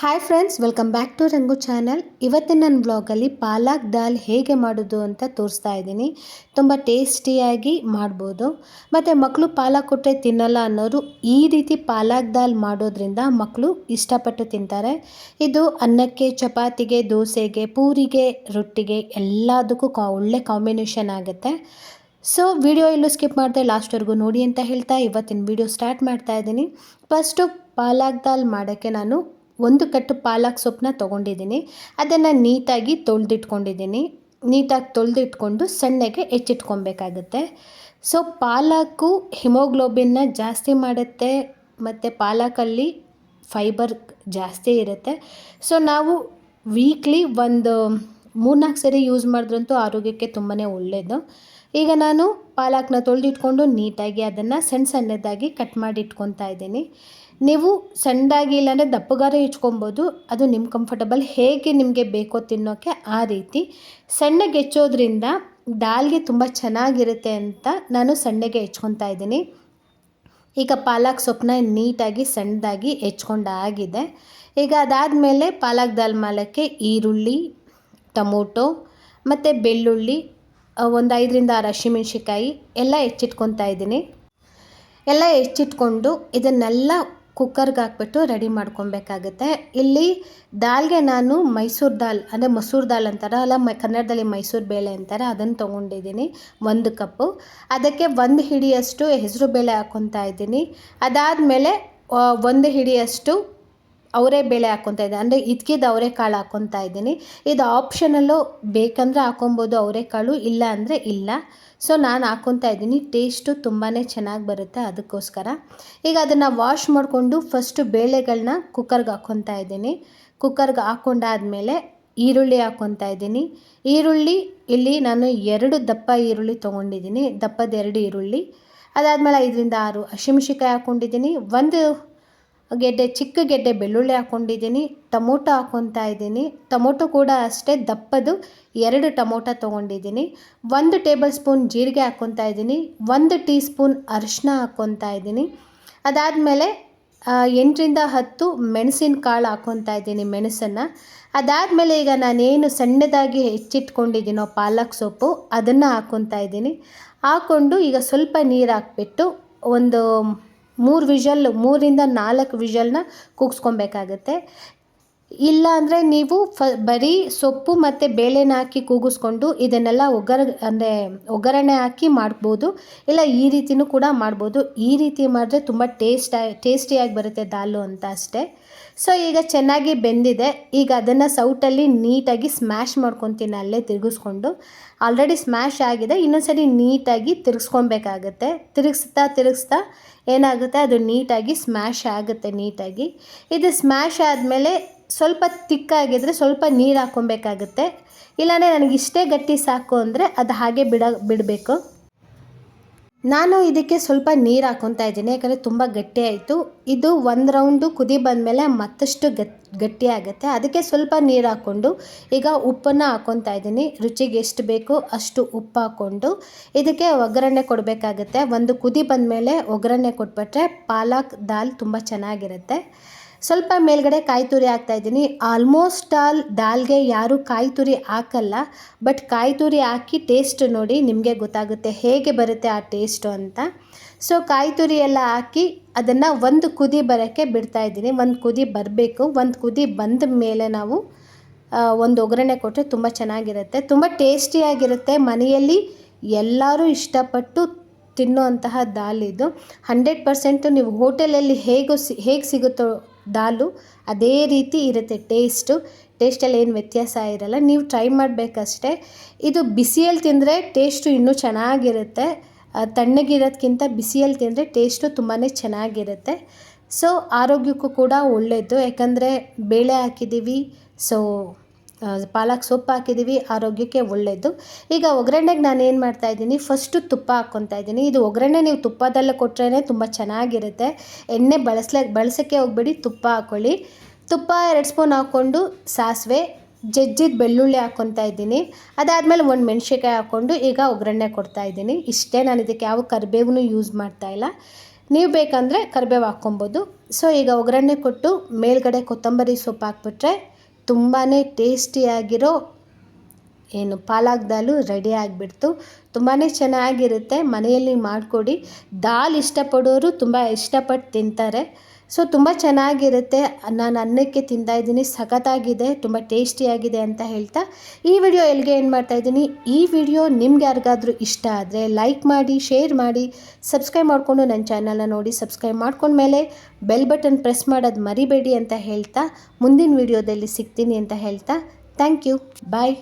Hi friends welcome back to Rangu channel ಇವತ್ತಿನ ನನ್ನ ಬ್ಲಾಗಲ್ಲಿ ಪಾಲಕ್ ದಾಲ್ ಹೇಗೆ ಮಾಡೋದು ಅಂತ ತೋರಿಸ್ತಾ ಇದ್ದೀನಿ. ತುಂಬ ಟೇಸ್ಟಿಯಾಗಿ ಮಾಡ್ಬೋದು. ಮತ್ತು ಮಕ್ಕಳು ಪಾಲಕ್ ಕೊಟ್ಟರೆ ತಿನ್ನಲ್ಲ ಅನ್ನೋರು ಈ ರೀತಿ ಪಾಲಕ್ ದಾಲ್ ಮಾಡೋದ್ರಿಂದ ಮಕ್ಕಳು ಇಷ್ಟಪಟ್ಟು ತಿಂತಾರೆ. ಇದು ಅನ್ನಕ್ಕೆ, ಚಪಾತಿಗೆ, ದೋಸೆಗೆ, ಪೂರಿಗೆ, ರೊಟ್ಟಿಗೆ ಎಲ್ಲದಕ್ಕೂ ಕಾ, ಒಳ್ಳೆ ಕಾಂಬಿನೇಷನ್ ಆಗುತ್ತೆ. ಸೊ ವಿಡಿಯೋ ಎಲ್ಲೂ ಸ್ಕಿಪ್ ಮಾಡಿದೆ ಲಾಸ್ಟ್ವರೆಗೂ ನೋಡಿ ಅಂತ ಹೇಳ್ತಾ ಇವತ್ತಿನ ವಿಡಿಯೋ ಸ್ಟಾರ್ಟ್ ಮಾಡ್ತಾ ಇದ್ದೀನಿ. ಫಸ್ಟು ಪಾಲಕ್ ದಾಲ್ ಮಾಡೋಕ್ಕೆ ನಾನು ಒಂದು ಕಟ್ಟು ಪಾಲಕ್ ಸೊಪ್ಪನ್ನ ತೊಗೊಂಡಿದ್ದೀನಿ. ಅದನ್ನು ನೀಟಾಗಿ ತೊಳೆದಿಟ್ಕೊಂಡಿದ್ದೀನಿ. ನೀಟಾಗಿ ತೊಳೆದಿಟ್ಕೊಂಡು ಸಣ್ಣಗೆ ಹೆಚ್ಚಿಟ್ಕೊಬೇಕಾಗುತ್ತೆ. ಸೊ, ಪಾಲಕ್ಕು ಹಿಮೋಗ್ಲೋಬಿನ್ನ ಜಾಸ್ತಿ ಮಾಡುತ್ತೆ. ಮತ್ತು ಪಾಲಕಲ್ಲಿ ಫೈಬರ್ ಜಾಸ್ತಿ ಇರುತ್ತೆ. ಸೊ, ನಾವು ವೀಕ್ಲಿ ಒಂದು ಮೂರ್ನಾಲ್ಕು ಸರಿ ಯೂಸ್ ಮಾಡಿದ್ರಂತೂ ಆರೋಗ್ಯಕ್ಕೆ ತುಂಬಾ ಒಳ್ಳೆಯದು ಈಗ ನಾನು ಪಾಲಕ್ನ ತೊಳೆದಿಟ್ಕೊಂಡು ನೀಟಾಗಿ ಅದನ್ನು ಸಣ್ಣ ಸಣ್ಣದಾಗಿ ಕಟ್ ಮಾಡಿ ಇಟ್ಕೊತಾ ಇದ್ದೀನಿ. ನೀವು ಸಣ್ಣದಾಗಿ ಇಲ್ಲಾಂದರೆ ದಪ್ಪಗಾರ ಹೆಚ್ಕೊಬೋದು. ಅದು ನಿಮ್ಮ ಕಂಫರ್ಟಬಲ್ ಹೇಗೆ ನಿಮಗೆ ಬೇಕೋ ತಿನ್ನೋಕ್ಕೆ ಆ ರೀತಿ. ಸಣ್ಣಗೆ ಹೆಚ್ಚೋದ್ರಿಂದ ದಾಲ್ಗೆ ತುಂಬ ಚೆನ್ನಾಗಿರುತ್ತೆ ಅಂತ ನಾನು ಸಣ್ಣಗೆ ಹೆಚ್ಕೊತಾ ಇದ್ದೀನಿ. ಈಗ ಪಾಲಕ್ ಸೊಪ್ಪನ್ನ ನೀಟಾಗಿ ಸಣ್ಣದಾಗಿ ಹೆಚ್ಕೊಂಡಾಗಿದೆ ಈಗ ಅದಾದಮೇಲೆ ಪಾಲಕ್ ದಾಲ್ ಮಾಲಕ್ಕೆ ಈರುಳ್ಳಿ, ಟೊಮೊಟೊ, ಮತ್ತು ಬೆಳ್ಳುಳ್ಳಿ ಒಂದು ಐದರಿಂದ ಆರು ಹಸಿಮೆಣ್ಸಿಕಾಯಿ ಎಲ್ಲ ಹೆಚ್ಚಿಟ್ಕೊತಾ ಇದ್ದೀನಿ. ಎಲ್ಲ ಹೆಚ್ಚಿಟ್ಕೊಂಡು ಇದನ್ನೆಲ್ಲ ಕುಕ್ಕರ್ಗೆ ಹಾಕ್ಬಿಟ್ಟು ರೆಡಿ ಮಾಡ್ಕೊಬೇಕಾಗುತ್ತೆ. ಇಲ್ಲಿ ದಾಲ್ಗೆ ನಾನು ಮೈಸೂರು ದಾಲ್, ಅಂದರೆ ಮಸೂರು ದಾಲ್ ಅಂತಾರೆ, ಅಲ್ಲ ಮ, ಕನ್ನಡದಲ್ಲಿ ಮೈಸೂರು ಬೇಳೆ ಅಂತಾರೆ ಅದನ್ನು ತೊಗೊಂಡಿದ್ದೀನಿ ಒಂದು ಕಪ್ಪು. ಅದಕ್ಕೆ ಒಂದು ಹಿಡಿಯಷ್ಟು ಹೆಸರು ಬೇಳೆ ಹಾಕ್ಕೊತಾ ಇದ್ದೀನಿ. ಅದಾದಮೇಲೆ ಒಂದು ಹಿಡಿಯಷ್ಟು ಅವರೇ ಬೇಳೆ ಹಾಕ್ಕೊತಾ ಇದ್ದೀನಿ ಅಂದರೆ ಇದ್ಕಿದ್ದು ಅವರೆಕಾಳು ಹಾಕ್ಕೊತಾ ಇದ್ದೀನಿ. ಇದು ಆಪ್ಷನಲ್ಲೂ ಬೇಕಂದರೆ ಹಾಕೊಬೋದು ಅವರೆಕಾಳು ಇಲ್ಲ ಅಂದರೆ ಇಲ್ಲ. ಸೊ ನಾನು ಹಾಕ್ಕೊತಾ ಇದ್ದೀನಿ. ಟೇಸ್ಟು ತುಂಬಾ ಚೆನ್ನಾಗಿ ಬರುತ್ತೆ ಅದಕ್ಕೋಸ್ಕರ. ಈಗ ಅದನ್ನು ವಾಶ್ ಮಾಡಿಕೊಂಡು ಫಸ್ಟು ಬೇಳೆಗಳನ್ನ ಕುಕ್ಕರ್ಗೆ ಹಾಕ್ಕೊತಾ ಇದ್ದೀನಿ. ಕುಕ್ಕರ್ಗೆ ಹಾಕ್ಕೊಂಡಾದ್ಮೇಲೆ ಈರುಳ್ಳಿ ಹಾಕ್ಕೊತಾ ಇದ್ದೀನಿ. ಈರುಳ್ಳಿ, ಇಲ್ಲಿ ನಾನು ಎರಡು ದಪ್ಪ ಈರುಳ್ಳಿ ತೊಗೊಂಡಿದ್ದೀನಿ. ದಪ್ಪದ ಎರಡು ಈರುಳ್ಳಿ. ಅದಾದಮೇಲೆ ಐದರಿಂದ ಆರು ಹಸಿಮೆಣ್ಸಿಕಾಯಿ ಹಾಕ್ಕೊಂಡಿದ್ದೀನಿ ಒಂದು ಗೆಡ್ಡೆ, ಚಿಕ್ಕ ಗೆಡ್ಡೆ ಬೆಳ್ಳುಳ್ಳಿ ಹಾಕ್ಕೊಂಡಿದ್ದೀನಿ ಟೊಮೊಟೊ ಹಾಕ್ಕೊತಾ ಇದ್ದೀನಿ. ಟೊಮೊಟೊ ಕೂಡ ಅಷ್ಟೇ ದಪ್ಪದು, ಎರಡು ಟೊಮೊಟೊ ತೊಗೊಂಡಿದ್ದೀನಿ. ಒಂದು ಟೇಬಲ್ ಸ್ಪೂನ್ ಜೀರಿಗೆ ಹಾಕ್ಕೊತಾ ಇದ್ದೀನಿ, ಒಂದು ಟೀ ಸ್ಪೂನ್ ಅರಿಶಿನ ಹಾಕ್ಕೊತಾ ಇದ್ದೀನಿ. ಅದಾದಮೇಲೆ ಎಂಟರಿಂದ ಹತ್ತು ಮೆಣಸಿನ ಕಾಳು ಹಾಕ್ಕೊತಾ ಇದ್ದೀನಿ ಮೆಣಸನ್ನು. ಅದಾದಮೇಲೆ ಈಗ ನಾನೇನು ಸಣ್ಣದಾಗಿ ಹೆಚ್ಚಿಟ್ಕೊಂಡಿದ್ದೀನೋ ಪಾಲಕ್ ಸೊಪ್ಪು, ಅದನ್ನು ಹಾಕ್ಕೊತಾ ಇದ್ದೀನಿ. ಹಾಕ್ಕೊಂಡು ಈಗ ಸ್ವಲ್ಪ ನೀರು ಹಾಕ್ಬಿಟ್ಟು ಒಂದು ಮೂರು ವಿಷಲ್ ಮೂರಿಂದ ನಾಲ್ಕು ವಿಷಲ್ನ ಕೂಗಿಸ್ಕೊಬೇಕಾಗತ್ತೆ. ಇಲ್ಲ ಅಂದರೆ ನೀವು ಫ, ಬರೀ ಸೊಪ್ಪು ಮತ್ತು ಬೇಳೆನ ಹಾಕಿ ಕೂಗಿಸ್ಕೊಂಡು ಇದನ್ನೆಲ್ಲ ಒಗ್ಗರ, ಅಂದರೆ ಒಗ್ಗರಣೆ ಹಾಕಿ ಮಾಡ್ಬೋದು. ಇಲ್ಲ, ಈ ರೀತಿಯೂ ಕೂಡ ಮಾಡ್ಬೋದು. ಈ ರೀತಿ ಮಾಡಿದ್ರೆ ತುಂಬ ಟೇಸ್ಟ್, ಟೇಸ್ಟಿಯಾಗಿ ಬರುತ್ತೆ ದಾಲು ಅಂತ ಅಷ್ಟೇ. ಸೊ ಈಗ ಚೆನ್ನಾಗಿ ಬೆಂದಿದೆ. ಈಗ ಅದನ್ನು ಸೌಟಲ್ಲಿ ನೀಟಾಗಿ ಸ್ಮ್ಯಾಶ್ ಮಾಡ್ಕೊತೀನಿ ಅಲ್ಲೇ ತಿರುಗಿಸ್ಕೊಂಡು. ಆಲ್ರೆಡಿ ಸ್ಮ್ಯಾಶ್ ಆಗಿದೆ. ಇನ್ನೊಂದ್ಸರಿ ನೀಟಾಗಿ ತಿರುಗಿಸ್ಕೊಬೇಕಾಗತ್ತೆ. ತಿರುಗಿಸ್ತಾ ತಿರುಗಿಸ್ತಾ ಏನಾಗುತ್ತೆ? ಅದು ನೀಟಾಗಿ ಸ್ಮ್ಯಾಶ್ ಆಗುತ್ತೆ ನೀಟಾಗಿ. ಇದು ಸ್ಮ್ಯಾಶ್ ಆದಮೇಲೆ ಸ್ವಲ್ಪ ತಿಕ್ಕಾಗಿದ್ದರೆ ಸ್ವಲ್ಪ ನೀರು ಹಾಕ್ಕೊಬೇಕಾಗುತ್ತೆ. ಇಲ್ಲಾಂದರೆ ನನಗೆ ಇಷ್ಟೇ ಗಟ್ಟಿ ಸಾಕು ಅಂದರೆ ಅದು ಹಾಗೆ ಬಿಡ, ಬಿಡಬೇಕು. ನಾನು ಇದಕ್ಕೆ ಸ್ವಲ್ಪ ನೀರು ಹಾಕ್ಕೊತಾ ಇದ್ದೀನಿ, ಯಾಕಂದರೆ ತುಂಬ ಗಟ್ಟಿ ಆಯಿತು. ಇದು ಒಂದು ರೌಂಡು ಕುದಿ ಬಂದಮೇಲೆ ಮತ್ತಷ್ಟು ಗಟ್, ಗಟ್ಟಿ ಆಗುತ್ತೆ. ಅದಕ್ಕೆ ಸ್ವಲ್ಪ ನೀರು ಹಾಕ್ಕೊಂಡು ಈಗ ಉಪ್ಪನ್ನು ಹಾಕ್ಕೊತಾ ಇದ್ದೀನಿ. ರುಚಿಗೆ ಎಷ್ಟು ಬೇಕೋ ಅಷ್ಟು ಉಪ್ಪು ಹಾಕ್ಕೊಂಡು ಇದಕ್ಕೆ ಒಗ್ಗರಣೆ ಕೊಡಬೇಕಾಗುತ್ತೆ. ಒಂದು ಕುದಿ ಬಂದಮೇಲೆ ಒಗ್ಗರಣೆ ಕೊಟ್ಬಿಟ್ರೆ ಪಾಲಕ್ ದಾಲ್ ತುಂಬ ಚೆನ್ನಾಗಿರುತ್ತೆ. ಸ್ವಲ್ಪ ಮೇಲ್ಗಡೆ ಕಾಯಿ ತುರಿ ಹಾಕ್ತಾಯಿದ್ದೀನಿ ಆಲ್ಮೋಸ್ಟ್ ಆಲ್ ದಾಲ್ಗೆ ಯಾರೂ ಕಾಯಿ ತುರಿ ಹಾಕಲ್ಲ, ಬಟ್ ಕಾಯಿ ತುರಿ ಹಾಕಿ ಟೇಸ್ಟ್ ನೋಡಿ ನಿಮಗೆ ಗೊತ್ತಾಗುತ್ತೆ ಹೇಗೆ ಬರುತ್ತೆ ಆ ಟೇಸ್ಟು ಅಂತ. ಸೊ ಕಾಯಿ ತುರಿ ಎಲ್ಲ ಹಾಕಿ ಅದನ್ನು ಒಂದು ಕುದಿ ಬರೋಕ್ಕೆ ಬಿಡ್ತಾಯಿದ್ದೀನಿ ಒಂದು ಕುದಿ ಬರಬೇಕು. ಒಂದು ಕುದಿ ಬಂದ ಮೇಲೆ ನಾವು ಒಂದು ಒಗ್ಗರಣೆ ಕೊಟ್ಟರೆ ತುಂಬ ಚೆನ್ನಾಗಿರುತ್ತೆ. ತುಂಬ ಟೇಸ್ಟಿಯಾಗಿರುತ್ತೆ ಮನೆಯಲ್ಲಿ ಎಲ್ಲರೂ ಇಷ್ಟಪಟ್ಟು ತಿನ್ನುವಂತಹ ದಾಲ್ ಇದು. ಹಂಡ್ರೆಡ್ ಪರ್ಸೆಂಟು ನೀವು ಹೋಟೆಲಲ್ಲಿ ಹೇಗೂ ಸಿ, ಹೇಗೆ ಸಿಗುತ್ತೋ ದಾಲು ಅದೇ ರೀತಿ ಇರುತ್ತೆ ಟೇಸ್ಟು. ಟೇಸ್ಟಲ್ಲಿ ಏನು ವ್ಯತ್ಯಾಸ ಇರಲ್ಲ. ನೀವು ಟ್ರೈ ಮಾಡಬೇಕಷ್ಟೇ. ಇದು ಬಿಸಿಯಲ್ಲಿ ತಿಂದರೆ ಟೇಸ್ಟು ಇನ್ನೂ ಚೆನ್ನಾಗಿರುತ್ತೆ. ತಣ್ಣಗಿರೋದ್ಕಿಂತ ಬಿಸಿಯಲ್ಲಿ ತಿಂದರೆ ಟೇಸ್ಟು ತುಂಬಾ ಚೆನ್ನಾಗಿರುತ್ತೆ. ಸೊ, ಆರೋಗ್ಯಕ್ಕೂ ಕೂಡ ಒಳ್ಳೆಯದು ಯಾಕಂದರೆ ಬೇಳೆ ಹಾಕಿದ್ದೀವಿ. ಸೊ ಪಾಲಕ್ ಸೊಪ್ಪು ಹಾಕಿದ್ದೀವಿ, ಆರೋಗ್ಯಕ್ಕೆ ಒಳ್ಳೆಯದು ಈಗ ಒಗ್ಗರಣೆಗೆ ನಾನು ಏನು ಮಾಡ್ತಾ ಇದ್ದೀನಿ ಫಸ್ಟು ತುಪ್ಪ ಹಾಕ್ಕೊತಾ ಇದ್ದೀನಿ. ಇದು ಒಗ್ಗರಣೆ ನೀವು ತುಪ್ಪದಲ್ಲೇ ಕೊಟ್ರೇ ತುಂಬ ಚೆನ್ನಾಗಿರುತ್ತೆ. ಎಣ್ಣೆ ಬಳಸ್ಲೇ, ಬಳಸೋಕ್ಕೆ ಹೋಗ್ಬೇಡಿ, ತುಪ್ಪ ಹಾಕ್ಕೊಳ್ಳಿ ತುಪ್ಪ ಎರಡು ಸ್ಪೂನ್ ಹಾಕ್ಕೊಂಡು ಸಾಸಿವೆ, ಜಜ್ಜಿದ ಬೆಳ್ಳುಳ್ಳಿ ಹಾಕ್ಕೊತಾ ಇದ್ದೀನಿ. ಅದಾದಮೇಲೆ ಒಂದು ಮೆಣಸಿನ್ಕಾಯಿ ಹಾಕ್ಕೊಂಡು ಈಗ ಒಗ್ಗರಣೆ ಕೊಡ್ತಾ ಇದ್ದೀನಿ. ಇಷ್ಟೇ ನಾನು ಇದಕ್ಕೆ ಯಾವ ಕರಿಬೇವು ಯೂಸ್ ಮಾಡ್ತಾ ಇಲ್ಲ. ನೀವು ಬೇಕಂದರೆ ಕರಿಬೇವು ಹಾಕ್ಕೊಬೋದು. ಸೊ ಈಗ ಒಗ್ಗರಣೆ ಕೊಟ್ಟು ಮೇಲ್ಗಡೆ ಕೊತ್ತಂಬರಿ ಸೊಪ್ಪು ಹಾಕ್ಬಿಟ್ರೆ ತುಂಬಾ ಟೇಸ್ಟಿಯಾಗಿರೋ ಏನು ಪಾಲಕ್ ದಾಲು ರೆಡಿ ಆಗಿಬಿಡ್ತು. ತುಂಬಾ ಚೆನ್ನಾಗಿರುತ್ತೆ. ಮನೆಯಲ್ಲಿ ಮಾಡಿಕೊಡಿ. ದಾಲ್ ಇಷ್ಟಪಡೋರು ತುಂಬ ಇಷ್ಟಪಟ್ಟು ತಿಂತಾರೆ. ಸೊ ತುಂಬ ಚೆನ್ನಾಗಿರುತ್ತೆ. ನಾನು ಅನ್ನಕ್ಕೆ ತಿಂತಾಯಿದ್ದೀನಿ ಸಖತ್ತಾಗಿದೆ. ತುಂಬ ಟೇಸ್ಟಿಯಾಗಿದೆ ಅಂತ ಹೇಳ್ತಾ. ಈ ವಿಡಿಯೋ ಎಲ್ಲಿಗೆ ಏನು ಮಾಡ್ತಾಯಿದ್ದೀನಿ ಈ ವಿಡಿಯೋ ನಿಮ್ಗೆ ಯಾರಿಗಾದರೂ ಇಷ್ಟ ಆದರೆ ಲೈಕ್ ಮಾಡಿ ಶೇರ್ ಮಾಡಿ ಸಬ್ಸ್ಕ್ರೈಬ್ ಮಾಡಿಕೊಂಡು ನನ್ನ ಚಾನಲ್ನ ನೋಡಿ ಸಬ್ಸ್ಕ್ರೈಬ್ ಮಾಡ್ಕೊಂಡ್ಮೇಲೆ ಬೆಲ್ ಬಟನ್ ಪ್ರೆಸ್ ಮಾಡೋದು ಮರಿಬೇಡಿ ಅಂತ ಹೇಳ್ತಾ. ಮುಂದಿನ ವಿಡಿಯೋದಲ್ಲಿ ಸಿಗ್ತೀನಿ ಅಂತ ಹೇಳ್ತಾ. Thank you bye